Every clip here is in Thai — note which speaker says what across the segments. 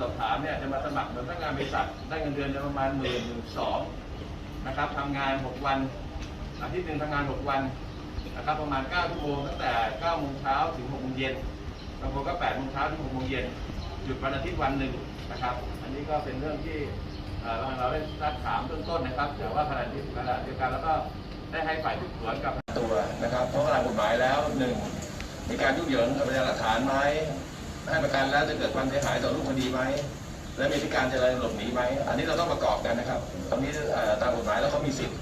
Speaker 1: สอบถามเนี่ยจะมาสมัครเป็นพนักงานบริษัทได้เงินเดือนจะประมาณหมื่นหนึ่งสองนะครับทำงาน 6 วันอาทิตย์หนึ่งทำงาน 6 วันนะครับประมาณ9ชั่วโมงตั้งแต่9โมงเช้าถึง6โมงเย็นบางคนก็8โมงเช้าถึง6โมงเย็นหยุดวันอาทิตย์วันหนึ่งนะครับ อันนี้ก็เป็นเรื่องที่เอ่อเราได้ซักถามเบื้องต้นนะครับแต่ว่าขณะที่ขณะเดียวกันแล้วก็ได้ให้ฝ่ายสืบสวนกับตัวนะครับ เพราะตามกฎหมายแล้วหนึ่งมีการยุ่งเหยิงกับพยานหลักฐานไหม ให้ประกันแล้วจะเกิดความเสียหายต่อรูปคดีไหมและมีพิการจะอะไรหลบหนีไหมอันนี้เราต้องประกอบกันนะครับตอนนี้ตามกฎหมายแล้วเขามีสิทธิ์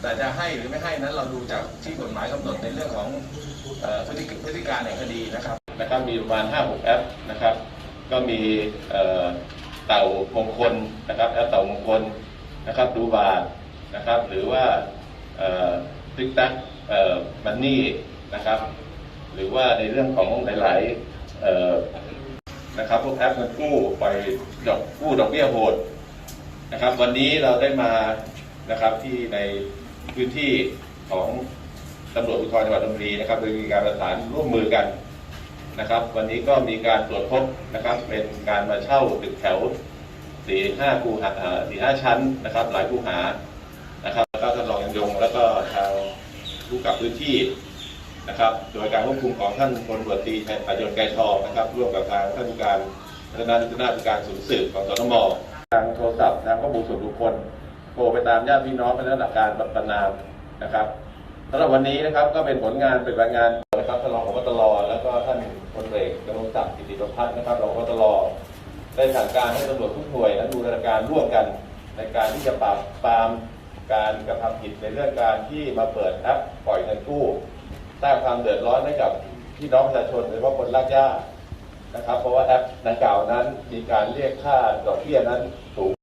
Speaker 1: แต่จะให้หรือไม่ให้นั้นเราดูจากที่กฎหมายกำหนดในเรื่องของพฤติพฤติการในคดีนะครับ
Speaker 2: นะครับมีประมาณ 5-6 แอปนะครับ ก็มีเต่ามงคลนะครับแอปเต่ามงคลนะครับดูบาทนะครับหรือว่าติ๊กตักมันนี่นะครับ หรือว่าในเรื่องของหลาย ๆ นะครับพวกแอปเงินกู้ปล่อยดอกกู้ดอกเบี้ยโหดนะครับ วันนี้เราได้มานะครับที่ในพื้นที่ของตำรวจภูธรจังหวัดนนทบุรีนะครับโดยมีการประสานร่วมมือกันนะครับ วันนี้ก็มีการตรวจพบนะครับ เป็นการมาเช่าตึกแถวสี่ห้าคูหาสี่ห้าชั้นนะครับ หลายคูหานะครับแล้วก็ท่านรองยังยง แล้วก็ทางผู้กับพื้นที่ นะครับ โดยการควบคุมของท่านพลตรวจตีชัยประยนต์ไกรทองนะครับร่วมกับทางท่านผู้การพัฒนาพัฒนาธิการศูนย์สืบของสตมทางโทรศัพท์ทางข้อมูลส่วนบุคคลโทรไปตามญาติพี่น้องเป็นระดับการประนามนะครับสำหรับวันนี้นะครับก็เป็นผลงานเป็นผลงานนะครับท่านรองผบตรแล้วก็ท่านพลเอกกำลังศักดิ์กิติประพัฒน์นะครับรองผบตรได้สั่งการให้ตำรวจทุกหน่วยและดูแลการร่วมกันในการที่จะปราบปรามการกระทำผิดในเรื่องการที่มาเปิดแอปปล่อยเงินกู้ สร้างความเดือดร้อนให้กับพี่น้องประชาชนโดยเฉพาะคนรากหญ้านะครับ เพราะว่าแอปดังกล่าวนั้นมีการเรียกค่าดอกเบี้ยนั้นสูง